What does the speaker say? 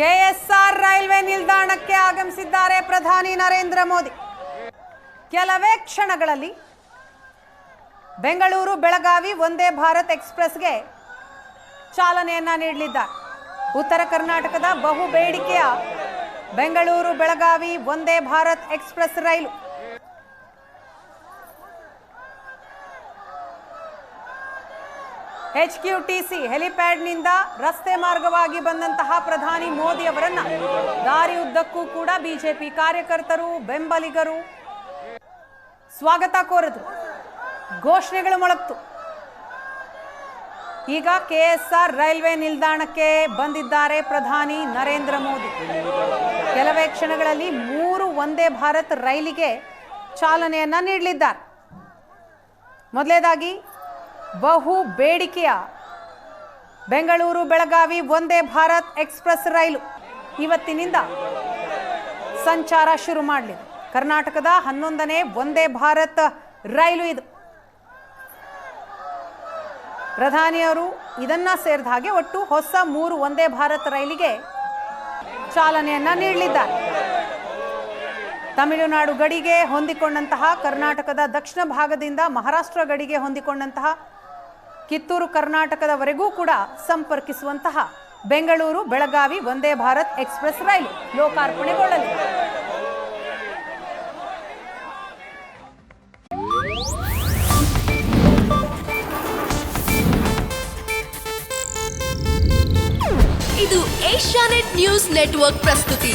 KSR railway ನಿಲ್ದಾಣಕ್ಕೆ ಆಗಮಿಸಿದ್ದಾರೆ ಪ್ರಧಾನಿ ನರೇಂದ್ರ ಮೋದಿ. ಕೆಲವೇ ಕ್ಷಣಗಳಲ್ಲಿ ಬೆಂಗಳೂರು, ಬೆಳಗಾವಿ ಒಂದೇ ಭಾರತ್ ಎಕ್ಸ್ಪ್ರೆಸ್ಗೆ ಚಾಲನೆಯನ್ನ ನೀಡಲಿದ್ದಾರೆ. ಉತ್ತರ ಕರ್ನಾಟಕದ ಬಹು ಬೇಡಿಕೆಯ ಬೆಂಗಳೂರು, ಬೆಳಗಾವಿ ಒಂದೇ ಭಾರತ್ ಎಕ್ಸ್ಪ್ರೆಸ್ ರೈಲು ಎಚ್ ಕ್ಯೂ ಟಿ ಸಿ ಹೆಲಿಪ್ಯಾಡ್ನಿಂದ ರಸ್ತೆ ಮಾರ್ಗವಾಗಿ ಬಂದಂತಹ ಪ್ರಧಾನಿ ಮೋದಿ ಅವರನ್ನ ದಾರಿ ಉದ್ದಕ್ಕೂ ಕೂಡ ಬಿಜೆಪಿ ಕಾರ್ಯಕರ್ತರು, ಬೆಂಬಲಿಗರು ಸ್ವಾಗತ ಕೋರಿದ್ರು. ಘೋಷಣೆಗಳು ಮೊಳಗ್ತು. ಈಗ ಕೆಎಸ್ಆರ್ ರೈಲ್ವೆ ನಿಲ್ದಾಣಕ್ಕೆ ಬಂದಿದ್ದಾರೆ ಪ್ರಧಾನಿ ನರೇಂದ್ರ ಮೋದಿ. ಕೆಲವೇ ಕ್ಷಣಗಳಲ್ಲಿ ಮೂರು ಒಂದೇ ಭಾರತ್ ರೈಲಿಗೆ ಚಾಲನೆಯನ್ನ ನೀಡಲಿದ್ದಾರೆ. ಮೊದಲೇದಾಗಿ ಬಹು ಬೇಡಿಕೆಯ ಬೆಂಗಳೂರು ಬೆಳಗಾವಿ ಒಂದೇ ಭಾರತ್ ಎಕ್ಸ್ಪ್ರೆಸ್ ರೈಲು ಇವತ್ತಿನಿಂದ ಸಂಚಾರ ಶುರು ಮಾಡಲಿದೆ. ಕರ್ನಾಟಕದ ಹನ್ನೊಂದನೇ ಒಂದೇ ಭಾರತ್ ರೈಲು ಇದು. ಪ್ರಧಾನಿಯವರು ಇದನ್ನ ಸೇರಿದ ಹಾಗೆ ಒಟ್ಟು ಹೊಸ ಮೂರು ಒಂದೇ ಭಾರತ್ ರೈಲಿಗೆ ಚಾಲನೆಯನ್ನ ನೀಡಲಿದ್ದಾರೆ. ತಮಿಳುನಾಡು ಗಡಿಗೆ ಹೊಂದಿಕೊಂಡಂತಹ ಕರ್ನಾಟಕದ ದಕ್ಷಿಣ ಭಾಗದಿಂದ ಮಹಾರಾಷ್ಟ್ರ ಗಡಿಗೆ ಹೊಂದಿಕೊಂಡಂತಹ ಕಿತ್ತೂರು ಕರ್ನಾಟಕದವರೆಗೂ ಕೂಡ ಸಂಪರ್ಕಿಸುವಂತಹ ಬೆಂಗಳೂರು, ಬೆಳಗಾವಿ, ವಂದೇ ಭಾರತ್ ಎಕ್ಸ್ಪ್ರೆಸ್ ರೈಲು ಲೋಕಾರ್ಪಣೆಗೊಳ್ಳಲಿದೆ. ಇದು ಏಷ್ಯಾನೆಟ್ ನ್ಯೂಸ್ ನೆಟ್ವರ್ಕ್ ಪ್ರಸ್ತುತಿ.